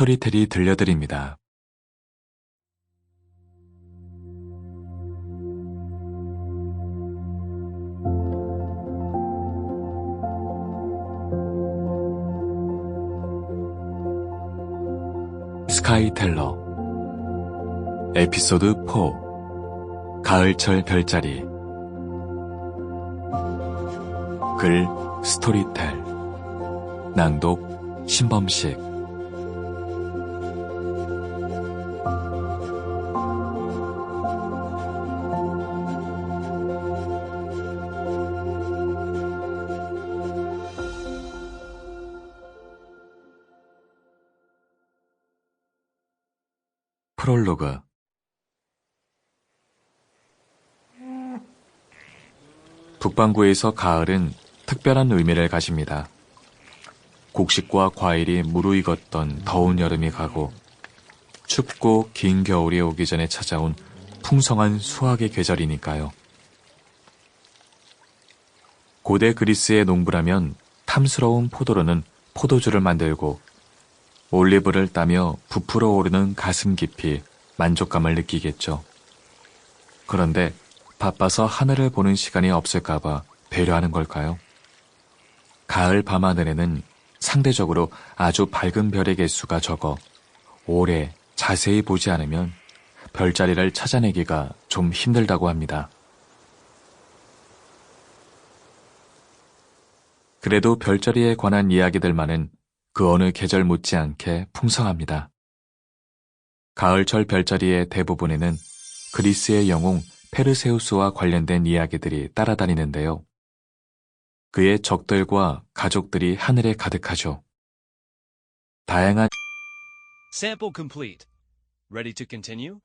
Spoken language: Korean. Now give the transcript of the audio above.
스토리텔이 들려드립니다. 스카이텔러 에피소드 4 가을철 별자리 글 스토리텔 낭독 신범식 프롤로그 북반구에서 가을은 특별한 의미를 가집니다. 곡식과 과일이 무르익었던 더운 여름이 가고 춥고 긴 겨울이 오기 전에 찾아온 풍성한 수확의 계절이니까요. 고대 그리스의 농부라면 탐스러운 포도로는 포도주를 만들고 올리브를 따며 부풀어 오르는 가슴 깊이 만족감을 느끼겠죠. 그런데 바빠서 하늘을 보는 시간이 없을까봐 배려하는 걸까요? 가을 밤하늘에는 상대적으로 아주 밝은 별의 개수가 적어 오래 자세히 보지 않으면 별자리를 찾아내기가 좀 힘들다고 합니다. 그래도 별자리에 관한 이야기들만은 그 어느 계절 못지않게 풍성합니다. 가을철 별자리의 대부분에는 그리스의 영웅 페르세우스와 관련된 이야기들이 따라다니는데요. 그의 적들과 가족들이 하늘에 가득하죠. 다양한 Sample complete. Ready to continue?